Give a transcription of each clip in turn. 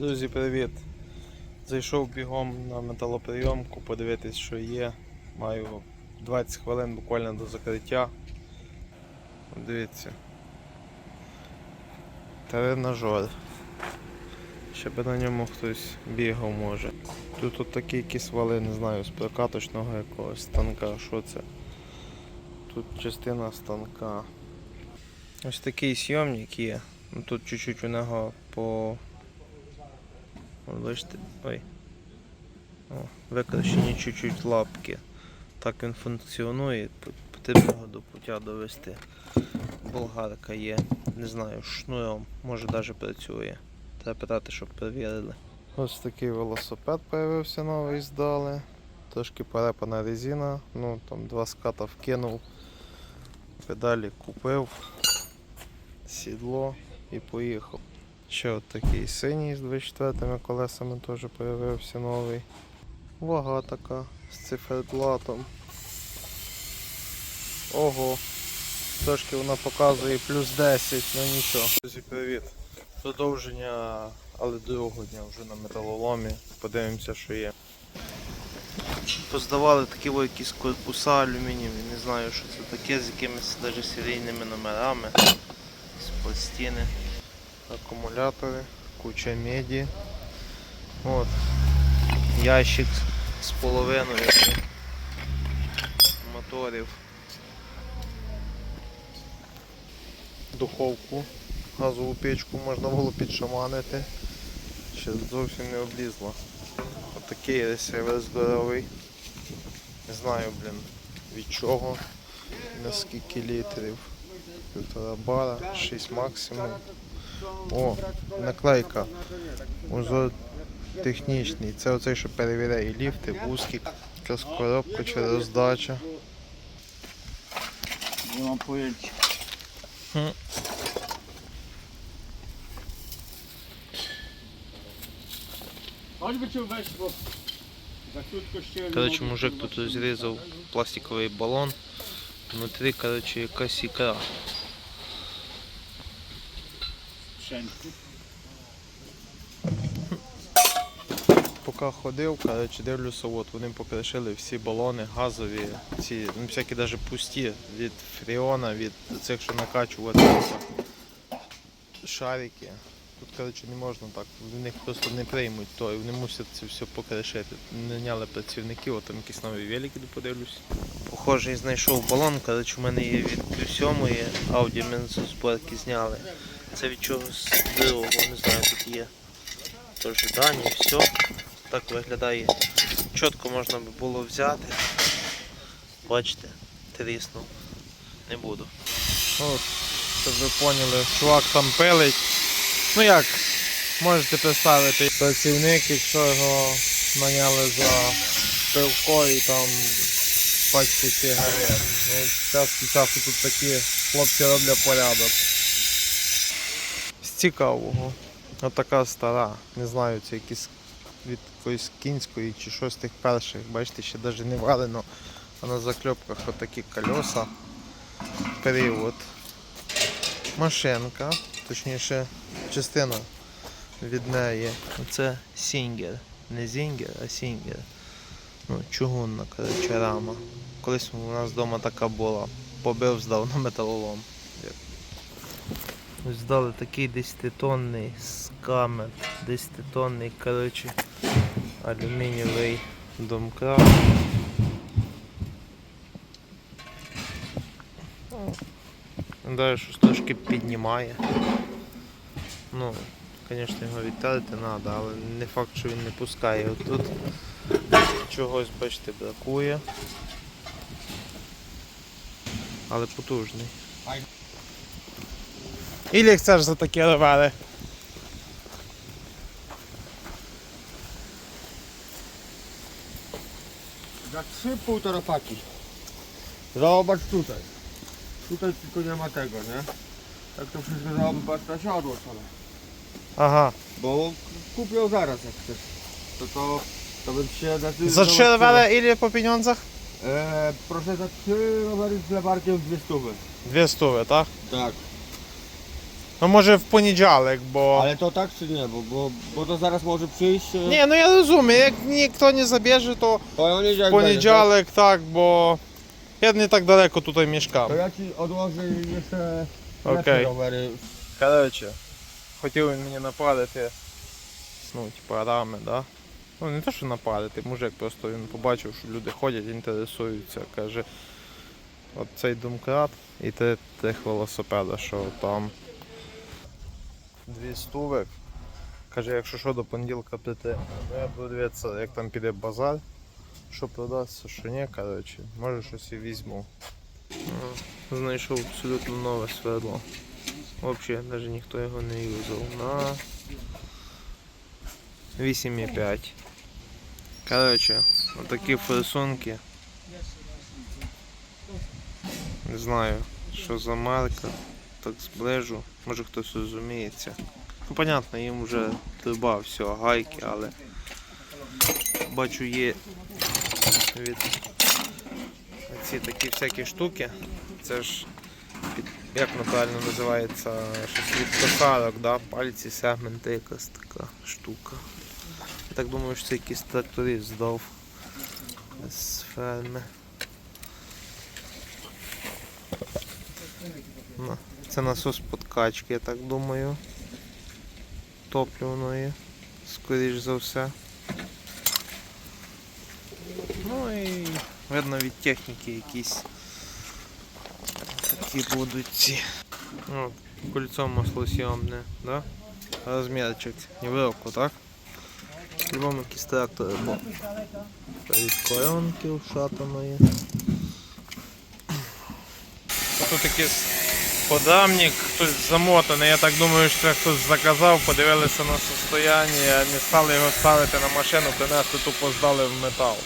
Друзі, привіт! Зайшов бігом на металоприйомку, подивитись, що є. Маю 20 хвилин буквально до закриття. Дивіться. Тренажер. Ще би на ньому хтось бігав може. Тут от такі якісь вали, не знаю, з прокаточного якогось станка. Що це? Тут частина станка. Ось такий сйомник є. Ну, Тут чуть-чуть у нього по бачите, ой. О, викращені чуть-чуть лапки. Так він функціонує, потрібно його до пуття довести. Болгарка є, не знаю, шнуром, може навіть працює. Треба питати, щоб перевірили. Ось такий велосипед появився новий здали. Трошки перепана резина, ну там два ската вкинув, педалі купив, сідло і поїхав. Ще от такий синій з 24 колесами теж появився новий. Вага така з циферблатом. Ого. Трошки вона показує плюс 10, ну нічого. Друзі, привіт. Продовження, але другого дня вже на металоломі. Подивимося, що є. Поздавали такі якісь корпуса алюмінієві, не знаю, що це таке, з якимись навіть серійними номерами. З пластини акумулятори, куча меді. От. Ящик з половиною моторів. Духовку, газову печку можна було підшаманити. Ще зовсім не облізла. Отакий ресивер здоровий. Не знаю, блін, від чого, на скільки літрів. Півтора бара, 6 максимум. О, наклейка. Узор технічний. Це оцей, що перевіряє ліфти, вузькі, якраз коробка чи роздача. Коротше, мужик тут розрізав пластиковий балон. Внутрі, коротше, якась ікра. Поки ходив, коротше, дивлюся, от вони покришили всі балони газові, ці, ну, всякі навіть пусті від фріона, від цих, що накачувати шарики. Тут, коротше, не можна так, в них просто не приймуть то, і вони мусять це все покришити. Наняли працівників, от там якісь нові велики подивлюсь. Похожий знайшов балон, коротше, у мене є від сьомої Audi ми з зборки зняли. Це від чогось другого, не знаю, тут є. Тож дані, все. Так виглядає. Чітко можна би було взяти. Бачите, тріснув. Не буду. От, щоб ви поняли, чувак там пилить. Ну як, можете представити працівник, якщо його наняли за пивко і там пачки сигарет. Ну, час від тут такі хлопці роблять порядок. Цікавого. Отака стара. Не знаю, це якісь від якоїсь кінської чи щось тих перших. Бачите, ще навіть не валено. А на закльопках отакі колеса. Період. Машинка, точніше, частина від неї. Це Сінгер. Не Зінгер, а Сінгер. Ну, чугунна, коротше, рама. Колись у нас вдома така була. Побив, здав на металолом. Здали такий 10-тонний скамер, 10-тонний, коротше, алюмінієвий домкрат. Далі щось трошки піднімає. Ну, звісно, його відтерти треба, але не факт, що він не пускає. От Тут чогось, бачите, бракує. Але потужний. Ile chcesz za takie rowary? Za trzy półtorapaki. Zobacz tutaj. Tutaj tylko nie ma tego, nie? Tak to wszystko zobacz na siodło sobie. Aha. Bo kupią zaraz jak chcesz. To to, to bym się... Za trzy rowary ile po pieniądzach? E, proszę za trzy rowery z lewarkiem dwie stówy. Dwie stówy, tak? Tak. Ну може в понеділок, бо. Ale to tak czy nie? Bo, bo, bo to zaraz może przyjść. e, Ні, ну я розумію, як ніхто не забіже, то Poniedziałek. в понеділок так, бо я не так далеко тут і мішкав. To ja ci odłożę jeszcze Окей. Коротше, хотів він мені нападати. Ну, типу, рами, да? Ну не те, що нападати, мужик просто він побачив, що люди ходять, інтересуються. Каже, от цей домкрат і три тих велосипеда, що там. Дві стувик. Каже, якщо що до понеділка прийти, ну я буду дивитися, як там піде базар, що продасться, що ні, коротше, може щось і візьму. Ну, Знайшов абсолютно нове свердло. Взагалі, навіть ніхто його не юзав. На 8,5. Коротше, отакі форсунки. Не знаю, що за марка. Так зближу. Може хтось розуміється. Ну, понятно, їм вже труба, все, гайки, але бачу є від ці такі всякі штуки. Це ж як правильно називається, щось від косарок, да? пальці, сегменти, якась така штука. Я так думаю, що це якийсь тракторист здав з ферми. Ну, Це насос подкачки, я так думаю. Топливної, скоріш за все. Ну і видно від техніки якісь такі будуть ці. Ну, кольцо маслосйомне, да? Розмірчик невелико, так? По-любому якісь трактори, бо від коронки ушатаної. Тут якийсь подамник, хтось замотаний. Я так думаю, що це хтось заказав, подивилися на состояння, не стали його ставити на машину, принесли тупо здали в метал.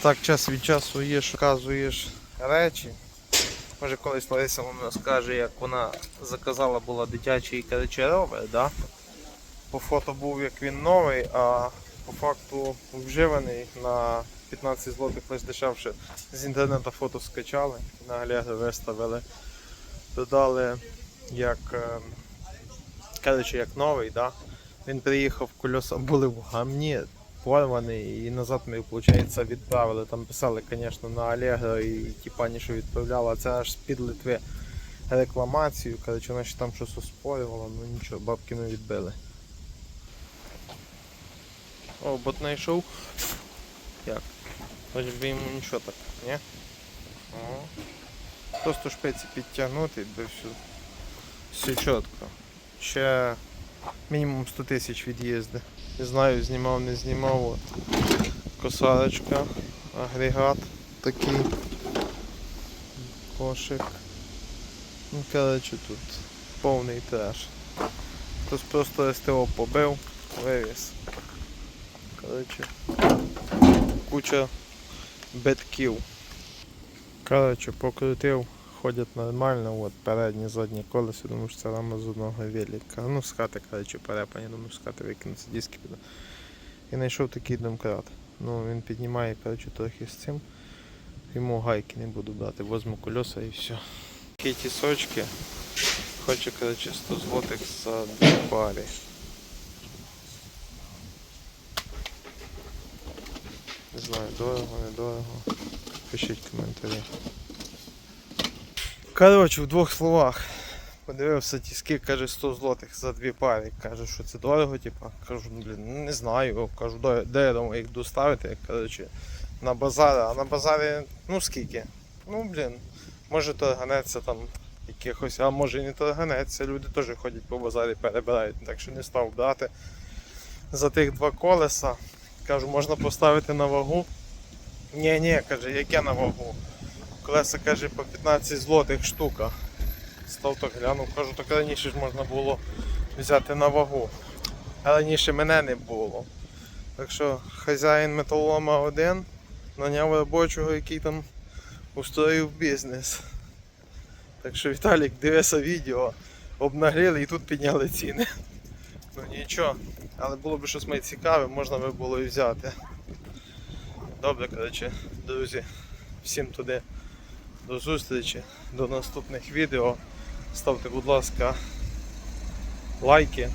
Так час від часу їш, вказуєш речі. Може колись Лариса вам розкаже, як вона заказала була дитячий ровер, да? По фото був як він новий, а по факту вживаний на 15 злотих лише дешевше. З інтернету фото скачали, на Allegro виставили. Додали як, коротше, як новий, да? він приїхав, кольоса були в гамні, порваний і назад ми, виходить, відправили. Там писали, звісно, на Allegro і ті пані, що відправляли, а це аж з-під Литви рекламацію. Коротше, вона ще там щось оспорювала, ну нічого, бабки ми відбили. О, бот знайшов. Як? Хоч би йому нічого так, ні? О. Просто шпиці підтягнути, і буде все, чітко. Ще мінімум 100 тисяч від'їзди. Не знаю, знімав, не знімав. От. Косарочка, агрегат такий. Кошик. Ну, коротше, тут повний треш. Хтось просто СТО побив, вивіз. Коротше, куча битків. Коротше, покрутив, ходять нормально, от передні, задні колеса, думаю, що це рама з одного велика. Ну, з хати, коротше, перепані, думаю, з хати викинуться диски піде. І знайшов такий домкрат. Ну, він піднімає, коротше, трохи з цим. Йому гайки не буду брати, возьму колеса і все. Такі тісочки. Хоче, коротше, 100 злотих за дві пари. Не знаю, дорого, недорого. Пишіть коментарі. Коротше, в двох словах. Подивився тіски, каже 100 злотих за дві пари. Каже, що це дорого, типа. Кажу, ну блін, не знаю. Кажу, де, я думаю їх доставити. Коротше, на базарі. А на базарі, ну скільки? Ну блін, може торганеться там якихось, а може і не торганеться. Люди теж ходять по базарі, перебирають, так що не став брати за тих два колеса. Кажу, можна поставити на вагу. Ні, ні, каже, яке на вагу. Колеса каже по 15 злотих штука. Став так глянув, кажу, так раніше ж можна було взяти на вагу. А раніше мене не було. Так що хазяїн металолома один наняв робочого, який там устроїв бізнес. Так що Віталік, дивися відео, обнагліли і тут підняли ціни. Ну нічого, але було б щось цікаве, можна би було і взяти. Добре, коротше, друзі, всім туди до зустрічі, до наступних відео. Ставте, будь ласка, лайки,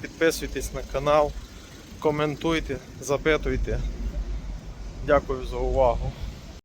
підписуйтесь на канал, коментуйте, запитуйте. Дякую за увагу.